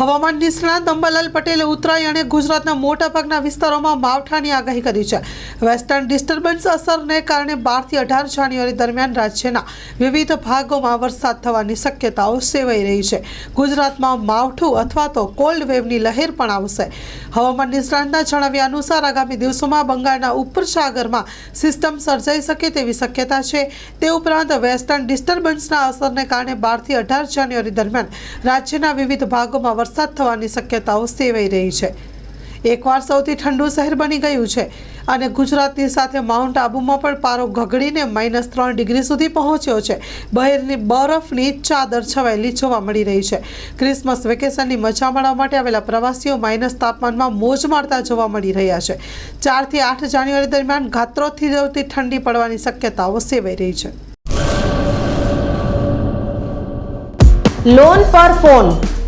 હવામાન નિષ્ણાંત અંબાલાલ પટેલે ઉત્તરાયણે ગુજરાતના મોટાભાગના વિસ્તારોમાં માવઠાની આગાહી કરી છે. વેસ્ટર્ન ડિસ્ટર્બન્સ અસરને કારણે બારથી અઢાર જાન્યુઆરી દરમિયાન રાજ્યના વિવિધ ભાગોમાં વરસાદ થવાની શક્યતાઓ સેવાઈ રહી છે. ગુજરાતમાં માવઠું અથવા તો કોલ્ડ વેવની લહેર પણ આવશે. હવામાન નિષ્ણાંતના જણાવ્યા અનુસાર આગામી દિવસોમાં બંગાળના ઉપરસાગરમાં સિસ્ટમ સર્જાઈ શકે તેવી શક્યતા છે. તે ઉપરાંત વેસ્ટર્ન ડિસ્ટર્બન્સના અસરને કારણે બારથી અઢાર જાન્યુઆરી દરમિયાન રાજ્યના વિવિધ ભાગોમાં વરસાદ થવાની શક્યતાઓ સેવાઈ રહી છે. એકવાર સૌથી ઠંડુ શહેર બની ગયું છે અને ગુજરાતની સાથે માઉન્ટ આબુમાં પણ પારો ગગડીને માઇનસ ત્રણ ડિગ્રી સુધી પહોંચ્યો છે. બહેરની બરફની ચાદર છવાયેલી જોવા મળી રહી છે. ક્રિસમસ વેકેશનની મજા માણવા માટે આવેલા પ્રવાસીઓ માઇનસ તાપમાનમાં મોજ મારતા જોવા મળી રહ્યા છે. ચારથી આઠ જાન્યુઆરી દરમિયાન ગાત્રોથી જવતી ઠંડી પડવાની શક્યતાઓ સેવાઈ રહી છે. લોન પર ફોન